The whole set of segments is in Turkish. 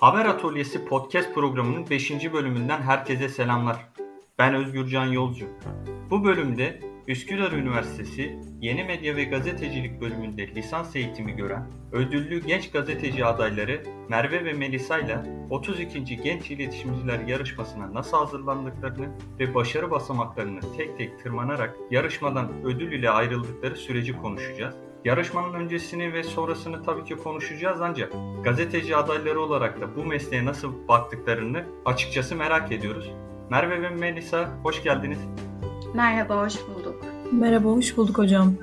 Haber Atölyesi podcast programının 5. bölümünden herkese selamlar. Ben Özgürcan Yolcu. Bu bölümde Üsküdar Üniversitesi Yeni Medya ve Gazetecilik bölümünde lisans eğitimi gören ödüllü genç gazeteci adayları Merve ve Melisa ile 32. Genç İletişimciler yarışmasına nasıl hazırlandıklarını ve başarı basamaklarını tek tek tırmanarak yarışmadan ödül ile ayrıldıkları süreci konuşacağız. Yarışmanın öncesini ve sonrasını tabii ki konuşacağız ancak gazeteci adayları olarak da bu mesleğe nasıl baktıklarını açıkçası merak ediyoruz. Merve ve Melisa hoş geldiniz. Merhaba, hoş bulduk. Merhaba, hoş bulduk hocam.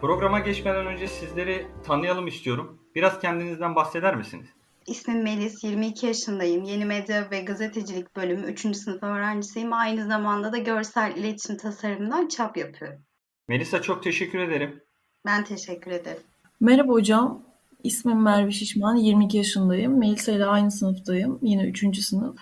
Programa geçmeden önce sizleri tanıyalım istiyorum. Biraz kendinizden bahseder misiniz? İsmim Melis, 22 yaşındayım. Yeni Medya ve Gazetecilik bölümü 3. sınıf öğrencisiyim. Aynı zamanda da görsel iletişim tasarımından çap yapıyorum. Melisa çok teşekkür ederim. Ben teşekkür ederim. Merhaba hocam. İsmim Merve Şişman, 22 yaşındayım. Melisa ile aynı sınıftayım. Yine 3. sınıf.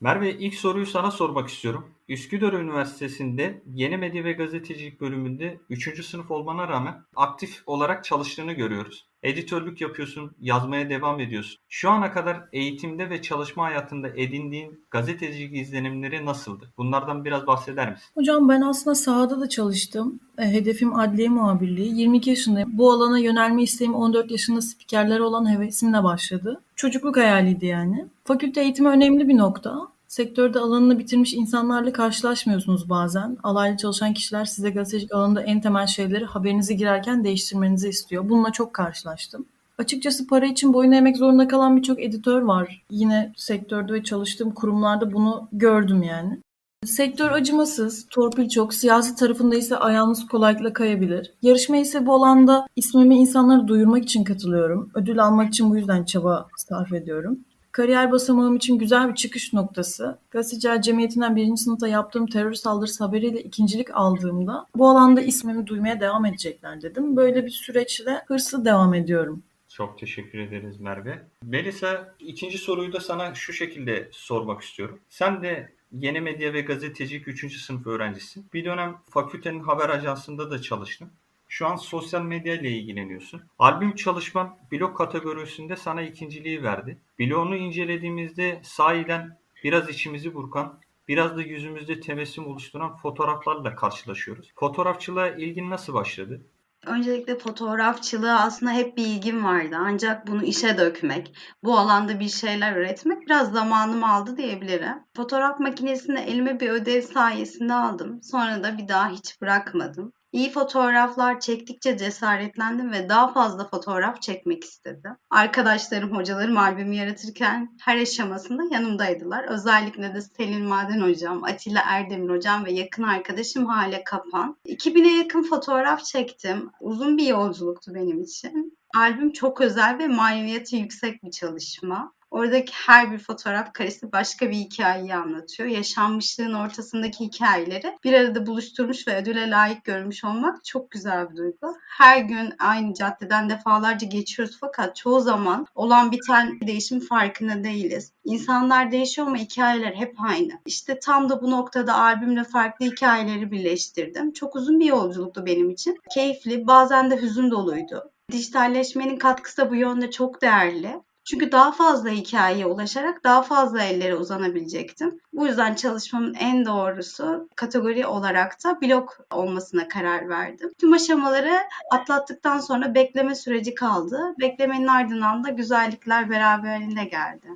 Merve ilk soruyu sana sormak istiyorum. Üsküdar Üniversitesi'nde Yeni Medya ve Gazetecilik bölümünde 3. sınıf olmana rağmen aktif olarak çalıştığını görüyoruz. Editörlük yapıyorsun, yazmaya devam ediyorsun. Şu ana kadar eğitimde ve çalışma hayatında edindiğin gazetecilik izlenimleri nasıldı? Bunlardan biraz bahseder misin? Hocam ben aslında sahada da çalıştım. E, Hedefim adliye muhabirliği. 22 yaşındayım. Bu alana yönelme isteğim 14 yaşında spikerlere olan hevesimle başladı. Çocukluk hayaliydi yani. Fakülte eğitimi önemli bir nokta. Sektörde alanını bitirmiş insanlarla karşılaşmıyorsunuz bazen. Alaylı çalışan kişiler size gazetecilik alanında en temel şeyleri haberinize girerken değiştirmenizi istiyor. Bununla çok karşılaştım. Açıkçası para için boyun eğmek zorunda kalan birçok editör var. Yine sektörde ve çalıştığım kurumlarda bunu gördüm yani. Sektör acımasız, torpil çok, siyasi tarafında ise ayağınız kolaylıkla kayabilir. Yarışma ise bu alanda ismimi insanlara duyurmak için katılıyorum. Ödül almak için bu yüzden çaba sarf ediyorum. Kariyer basamağım için güzel bir çıkış noktası. Gazeteciler Cemiyeti'nden birinci sınıfta yaptığım terör saldırısı haberiyle ikincilik aldığımda bu alanda ismimi duymaya devam edecekler dedim. Böyle bir süreçle hırslı devam ediyorum. Çok teşekkür ederiz Merve. Melisa ikinci soruyu da sana şu şekilde sormak istiyorum. Sen de Yeni Medya ve Gazetecilik 3. sınıf öğrencisin. Bir dönem fakültenin haber ajansında da çalıştın. Şu an sosyal medya ile ilgileniyorsun. Albüm çalışman blog kategorisinde sana ikinciliği verdi. Blogunu incelediğimizde sahiden biraz içimizi burkan, biraz da yüzümüzde tebessüm oluşturan fotoğraflarla karşılaşıyoruz. Fotoğrafçılığa ilgin nasıl başladı? Öncelikle fotoğrafçılığa aslında hep bir ilgim vardı. Ancak bunu işe dökmek, bu alanda bir şeyler üretmek biraz zamanımı aldı diyebilirim. Fotoğraf makinesini elime bir ödev sayesinde aldım. Sonra da bir daha hiç bırakmadım. İyi fotoğraflar çektikçe cesaretlendim ve daha fazla fotoğraf çekmek istedim. Arkadaşlarım, hocalarım albümü yaratırken her aşamasında yanımdaydılar. Özellikle de Selin Maden hocam, Atilla Erdemir hocam ve yakın arkadaşım Hale Kapan. 2000'e yakın fotoğraf çektim. Uzun bir yolculuktu benim için. Albüm çok özel ve maneviyatı yüksek bir çalışma. Oradaki her bir fotoğraf karesi başka bir hikayeyi anlatıyor. Yaşanmışlığın ortasındaki hikayeleri bir arada buluşturmuş ve ödüle layık görmüş olmak çok güzel bir duygu. Her gün aynı caddeden defalarca geçiyoruz fakat çoğu zaman olan biten değişim farkında değiliz. İnsanlar değişiyor ama hikayeler hep aynı. İşte tam da bu noktada albümle farklı hikayeleri birleştirdim. Çok uzun bir yolculuktu benim için. Keyifli, bazen de hüzün doluydu. Dijitalleşmenin katkısı da bu yönde çok değerli. Çünkü daha fazla hikayeye ulaşarak daha fazla ellere uzanabilecektim. Bu yüzden çalışmamın en doğrusu kategori olarak da blog olmasına karar verdim. Tüm aşamaları atlattıktan sonra bekleme süreci kaldı. Beklemenin ardından da güzellikler beraberinde geldi.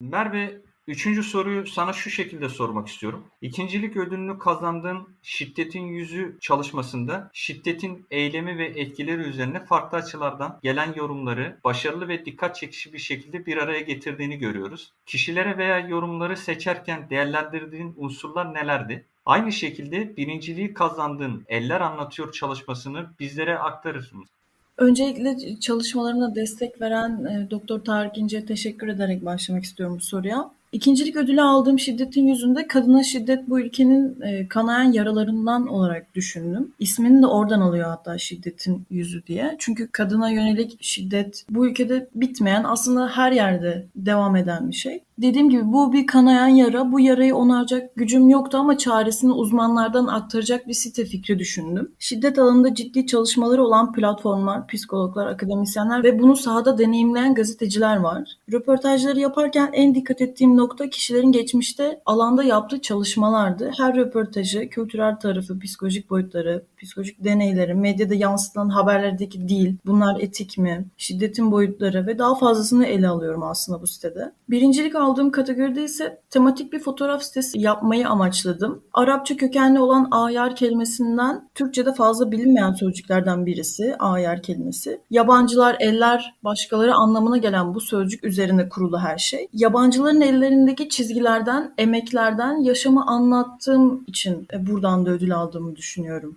Merve, üçüncü soruyu sana şu şekilde sormak istiyorum. İkincilik ödülünü kazandığın Şiddetin Yüzü çalışmasında şiddetin eylemi ve etkileri üzerine farklı açılardan gelen yorumları başarılı ve dikkat çekici bir şekilde bir araya getirdiğini görüyoruz. Kişilere veya yorumları seçerken değerlendirdiğin unsurlar nelerdi? Aynı şekilde birinciliği kazandığın Eller Anlatıyor çalışmasını bizlere aktarır mısın? Öncelikle çalışmalarına destek veren e, Doktor Tarık İnce'ye teşekkür ederek başlamak istiyorum bu soruya. İkincilik ödülü aldığım şiddetin yüzünde kadına şiddet bu ülkenin e, kanayan yaralarından olarak düşündüm. İsmini de oradan alıyor hatta şiddetin yüzü diye. Çünkü kadına yönelik şiddet bu ülkede bitmeyen aslında her yerde devam eden bir şey. Dediğim gibi bu bir kanayan yara. Bu yarayı onaracak gücüm yoktu ama çaresini uzmanlardan aktaracak bir site fikri düşündüm. Şiddet alanında ciddi çalışmaları olan platformlar, psikologlar, akademisyenler ve bunu sahada deneyimleyen gazeteciler var. Röportajları yaparken en dikkat ettiğim nokta kişilerin geçmişte alanda yaptığı çalışmalardı. Her röportajı, kültürel tarafı, psikolojik boyutları, psikolojik deneyleri, medyada yansıtılan haberlerdeki dil, bunlar etik mi, şiddetin boyutları ve daha fazlasını ele alıyorum aslında bu sitede. Birincilik aldığım kategoride ise tematik bir fotoğraf sitesi yapmayı amaçladım. Arapça kökenli olan ayar kelimesinden Türkçe'de fazla bilinmeyen sözcüklerden birisi ayar kelimesi. Yabancılar, eller, başkaları anlamına gelen bu sözcük üzerine kurulu her şey. Yabancıların ellerindeki çizgilerden, emeklerden yaşamı anlattığım için e, buradan da ödül aldığımı düşünüyorum.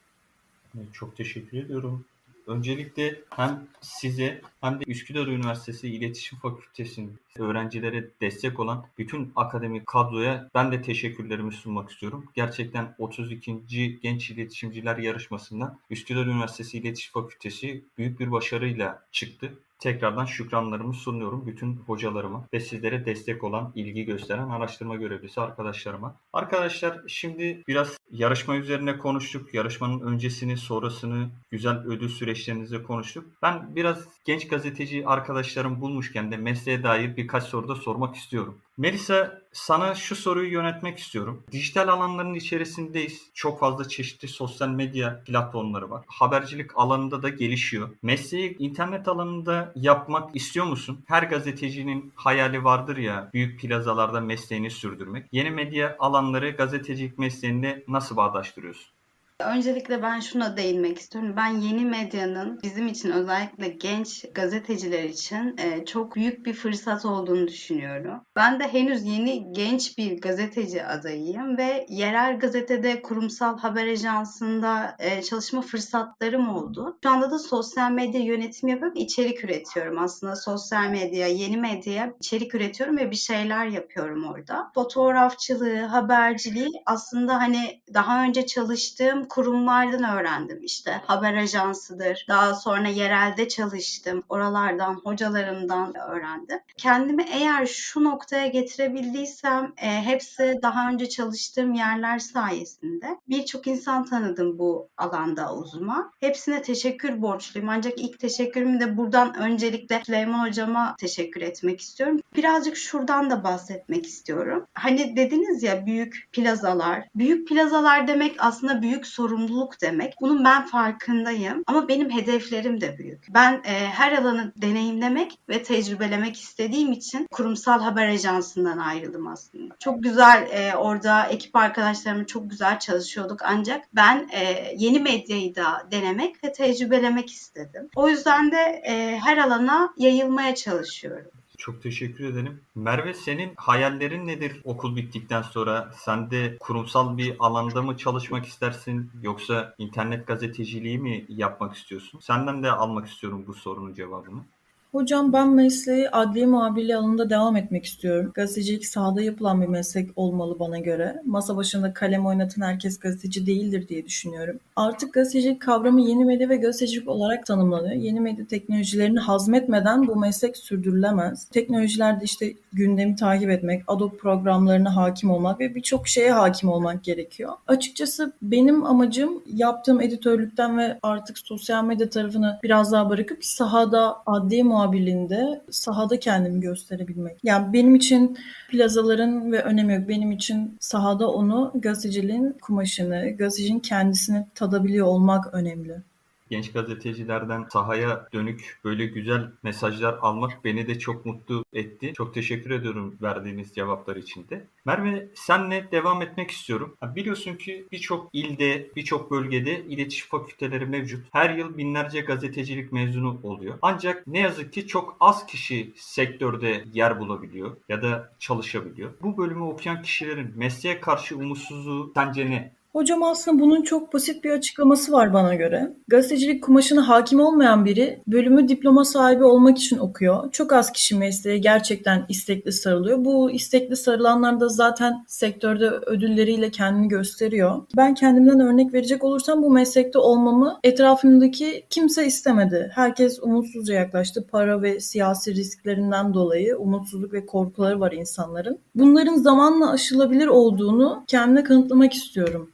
Evet, Çok teşekkür ediyorum. Öncelikle hem size hem de Üsküdar Üniversitesi İletişim Fakültesi'nin öğrencilere destek olan bütün akademik kadroya ben de teşekkürlerimi sunmak istiyorum. Gerçekten 32. Genç İletişimciler Yarışması'ndan Üsküdar Üniversitesi İletişim Fakültesi büyük bir başarıyla çıktı. Tekrardan şükranlarımı sunuyorum bütün hocalarıma ve sizlere destek olan, ilgi gösteren araştırma görevlisi arkadaşlarıma. Arkadaşlar şimdi biraz yarışma üzerine konuştuk. Yarışmanın öncesini, sonrasını, güzel ödül süreçlerinizi konuştuk. Ben biraz genç gazeteci arkadaşlarım bulmuşken de mesleğe dair birkaç soru da sormak istiyorum. Melisa sana şu soruyu yönetmek istiyorum. Dijital alanların içerisindeyiz. Çok fazla çeşitli sosyal medya platformları var. Habercilik alanında da gelişiyor. Mesleği internet alanında yapmak istiyor musun? Her gazetecinin hayali vardır ya büyük plazalarda mesleğini sürdürmek. Yeni medya alanları gazetecilik mesleğinde nasıl bağdaştırıyorsun? Öncelikle ben şuna değinmek istiyorum. Ben yeni medyanın bizim için özellikle genç gazeteciler için e, çok büyük bir fırsat olduğunu düşünüyorum. Ben de henüz yeni genç bir gazeteci adayıyım ve yerel gazetede kurumsal haber ajansında e, çalışma fırsatlarım oldu. Şu anda da sosyal medya yönetimi yapıp içerik üretiyorum. Aslında sosyal medya, yeni medya içerik üretiyorum ve bir şeyler yapıyorum orada. Fotoğrafçılığı, haberciliği aslında hani daha önce çalıştığım kurumlardan öğrendim işte. Haber ajansıdır. Daha sonra yerelde çalıştım. Oralardan, hocalarımdan öğrendim. Kendimi eğer şu noktaya getirebildiysem e, hepsi daha önce çalıştığım yerler sayesinde. Birçok insan tanıdım bu alanda uzman. Hepsine teşekkür borçluyum. Ancak ilk teşekkürümü de buradan öncelikle Süleyman hocama teşekkür etmek istiyorum. Birazcık şuradan da bahsetmek istiyorum. Hani dediniz ya büyük plazalar. Büyük plazalar demek aslında büyük sorumluluk demek. Bunun ben farkındayım ama benim hedeflerim de büyük. Ben e, her alanı deneyimlemek ve tecrübelemek istediğim için kurumsal haber ajansından ayrıldım aslında. Çok güzel e, orada ekip arkadaşlarımla çok güzel çalışıyorduk ancak ben e, yeni medyayı da denemek ve tecrübelemek istedim. O yüzden de e, her alana yayılmaya çalışıyorum. Çok teşekkür ederim. Merve senin hayallerin nedir okul bittikten sonra? Sen de kurumsal bir alanda mı çalışmak istersin yoksa internet gazeteciliği mi yapmak istiyorsun? Senden de almak istiyorum bu sorunun cevabını. Hocam ben mesleği adliye muhabirliği alanında devam etmek istiyorum. Gazetecilik sahada yapılan bir meslek olmalı bana göre. Masa başında kalem oynatan herkes gazeteci değildir diye düşünüyorum. Artık gazetecilik kavramı yeni medya ve gazetecilik olarak tanımlanıyor. Yeni medya teknolojilerini hazmetmeden bu meslek sürdürülemez. Teknolojilerde işte gündemi takip etmek, Adobe programlarına hakim olmak ve birçok şeye hakim olmak gerekiyor. Açıkçası benim amacım yaptığım editörlükten ve artık sosyal medya tarafını biraz daha bırakıp sahada adliye muhabirliğinde sahada kendimi gösterebilmek. Yani benim için plazaların ve önemi yok. Benim için sahada onu gazeteciliğin kumaşını, gazetecinin kendisini tadabiliyor olmak önemli. Genç gazetecilerden sahaya dönük böyle güzel mesajlar almak beni de çok mutlu etti. Çok teşekkür ediyorum verdiğiniz cevaplar için de. Merve senle devam etmek istiyorum. Biliyorsun ki birçok ilde, birçok bölgede iletişim fakülteleri mevcut. Her yıl binlerce gazetecilik mezunu oluyor. Ancak ne yazık ki çok az kişi sektörde yer bulabiliyor ya da çalışabiliyor. Bu bölümü okuyan kişilerin mesleğe karşı umutsuzluğu sence ne? Hocam aslında bunun çok basit bir açıklaması var bana göre. Gazetecilik kumaşına hakim olmayan biri bölümü diploma sahibi olmak için okuyor. Çok az kişi mesleğe gerçekten istekli sarılıyor. Bu istekli sarılanlar da zaten sektörde ödülleriyle kendini gösteriyor. Ben kendimden örnek verecek olursam bu meslekte olmamı etrafımdaki kimse istemedi. Herkes umutsuzca yaklaştı. Para ve siyasi risklerinden dolayı umutsuzluk ve korkuları var insanların. Bunların zamanla aşılabilir olduğunu kendime kanıtlamak istiyorum.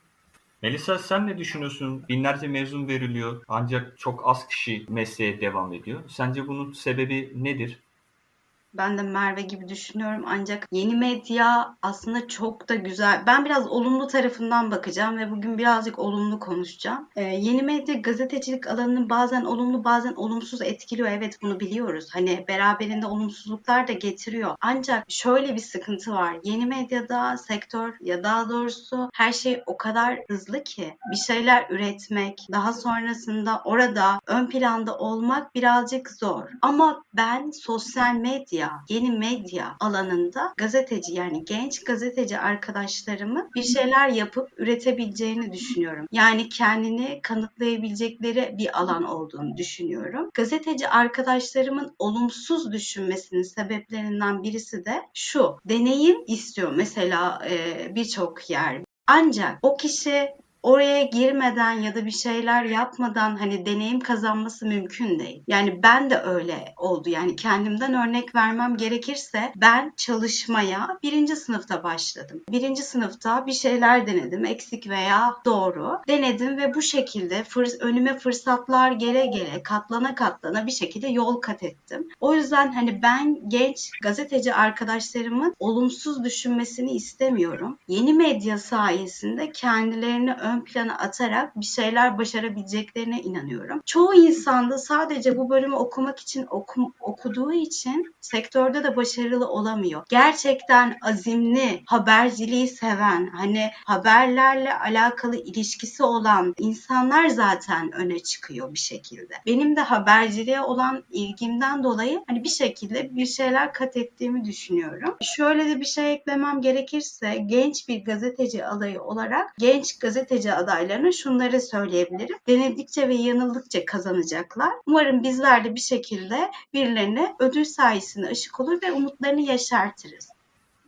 Melisa sen ne düşünüyorsun? Binlerce mezun veriliyor ancak çok az kişi mesleğe devam ediyor. Sence bunun sebebi nedir? Ben de Merve gibi düşünüyorum ancak yeni medya aslında çok da güzel. Ben biraz olumlu tarafından bakacağım ve bugün birazcık olumlu konuşacağım. Ee, yeni medya gazetecilik alanını bazen olumlu bazen olumsuz etkiliyor. Evet bunu biliyoruz. Hani beraberinde olumsuzluklar da getiriyor. Ancak şöyle bir sıkıntı var. Yeni medyada sektör ya daha doğrusu her şey o kadar hızlı ki bir şeyler üretmek, daha sonrasında orada ön planda olmak birazcık zor. Ama ben sosyal medya, yeni medya alanında gazeteci yani genç gazeteci arkadaşlarımı bir şeyler yapıp üretebileceğini düşünüyorum. Yani kendini kanıtlayabilecekleri bir alan olduğunu düşünüyorum. Gazeteci arkadaşlarımın olumsuz düşünmesinin sebeplerinden birisi de şu. Deneyim istiyor mesela birçok yer. Ancak o kişi oraya girmeden ya da bir şeyler yapmadan hani deneyim kazanması mümkün değil. Yani ben de öyle oldu. Yani kendimden örnek vermem gerekirse ben çalışmaya birinci sınıfta başladım. Birinci sınıfta bir şeyler denedim. Eksik veya doğru. Denedim ve bu şekilde fırs- önüme fırsatlar gele gele katlana katlana bir şekilde yol kat ettim. O yüzden hani ben genç gazeteci arkadaşlarımın olumsuz düşünmesini istemiyorum. Yeni medya sayesinde kendilerini ön plana atarak bir şeyler başarabileceklerine inanıyorum. Çoğu insan da sadece bu bölümü okumak için oku- okuduğu için sektörde de başarılı olamıyor. Gerçekten azimli, haberciliği seven, hani haberlerle alakalı ilişkisi olan insanlar zaten öne çıkıyor bir şekilde. Benim de haberciliğe olan ilgimden dolayı hani bir şekilde bir şeyler kat ettiğimi düşünüyorum. Şöyle de bir şey eklemem gerekirse genç bir gazeteci adayı olarak genç gazeteci adaylarına şunları söyleyebilirim. Denedikçe ve yanıldıkça kazanacaklar. Umarım bizler de bir şekilde birilerine ödül sayesinde ışık olur ve umutlarını yaşartırız.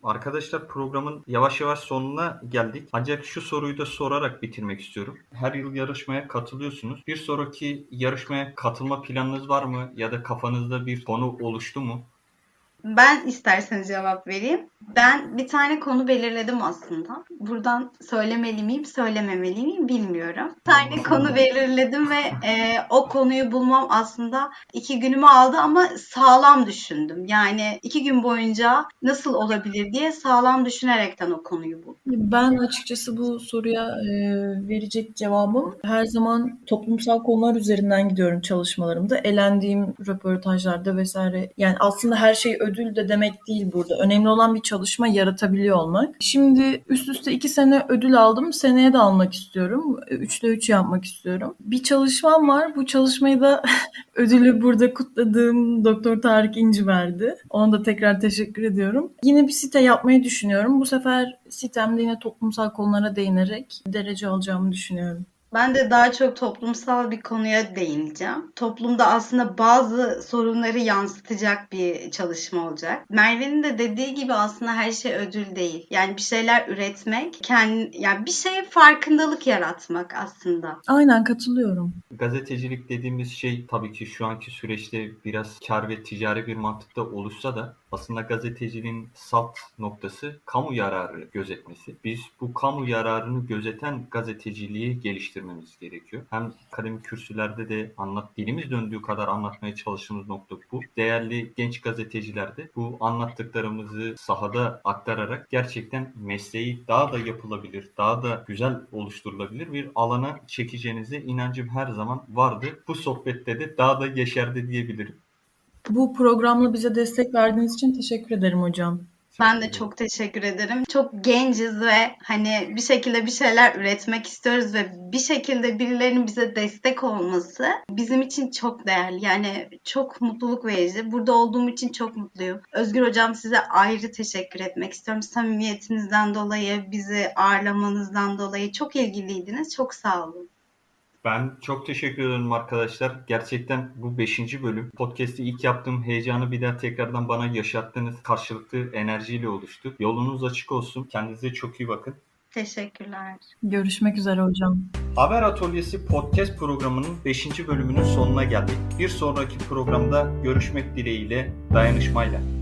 Arkadaşlar programın yavaş yavaş sonuna geldik. Ancak şu soruyu da sorarak bitirmek istiyorum. Her yıl yarışmaya katılıyorsunuz. Bir sonraki yarışmaya katılma planınız var mı? Ya da kafanızda bir konu oluştu mu? Ben isterseniz cevap vereyim. Ben bir tane konu belirledim aslında. Buradan söylemeli miyim, söylememeli miyim bilmiyorum. Bir tane konu belirledim ve e, o konuyu bulmam aslında iki günümü aldı ama sağlam düşündüm. Yani iki gün boyunca nasıl olabilir diye sağlam düşünerekten o konuyu buldum. Ben açıkçası bu soruya e, verecek cevabım her zaman toplumsal konular üzerinden gidiyorum çalışmalarımda. Elendiğim röportajlarda vesaire. Yani aslında her şey ödül de demek değil burada. Önemli olan bir çalışma yaratabiliyor olmak. Şimdi üst üste iki sene ödül aldım. Seneye de almak istiyorum. Üçte üç yapmak istiyorum. Bir çalışmam var. Bu çalışmayı da ödülü burada kutladığım Doktor Tarık İnci verdi. Ona da tekrar teşekkür ediyorum. Yine bir site yapmayı düşünüyorum. Bu sefer sitemde yine toplumsal konulara değinerek derece alacağımı düşünüyorum. Ben de daha çok toplumsal bir konuya değineceğim. Toplumda aslında bazı sorunları yansıtacak bir çalışma olacak. Merve'nin de dediği gibi aslında her şey ödül değil. Yani bir şeyler üretmek, kendi yani bir şeye farkındalık yaratmak aslında. Aynen katılıyorum. Gazetecilik dediğimiz şey tabii ki şu anki süreçte biraz kar ve ticari bir mantıkta oluşsa da aslında gazeteciliğin salt noktası kamu yararı gözetmesi. Biz bu kamu yararını gözeten gazeteciliği geliştirmemiz gerekiyor. Hem akademik kürsülerde de anlat, dilimiz döndüğü kadar anlatmaya çalıştığımız nokta bu. Değerli genç gazeteciler de bu anlattıklarımızı sahada aktararak gerçekten mesleği daha da yapılabilir, daha da güzel oluşturulabilir bir alana çekeceğinize inancım her zaman vardı. Bu sohbette de daha da yeşerdi diyebilirim. Bu programla bize destek verdiğiniz için teşekkür ederim hocam. Ben de çok teşekkür ederim. Çok genciz ve hani bir şekilde bir şeyler üretmek istiyoruz ve bir şekilde birilerinin bize destek olması bizim için çok değerli. Yani çok mutluluk verici. Burada olduğum için çok mutluyum. Özgür Hocam size ayrı teşekkür etmek istiyorum. Samimiyetinizden dolayı, bizi ağırlamanızdan dolayı çok ilgiliydiniz. Çok sağ olun. Ben çok teşekkür ederim arkadaşlar. Gerçekten bu 5. bölüm. Podcast'i ilk yaptığım heyecanı bir daha tekrardan bana yaşattığınız karşılıklı enerjiyle oluştu. Yolunuz açık olsun. Kendinize çok iyi bakın. Teşekkürler. Görüşmek üzere hocam. Haber Atölyesi podcast programının 5. bölümünün sonuna geldik. Bir sonraki programda görüşmek dileğiyle dayanışmayla.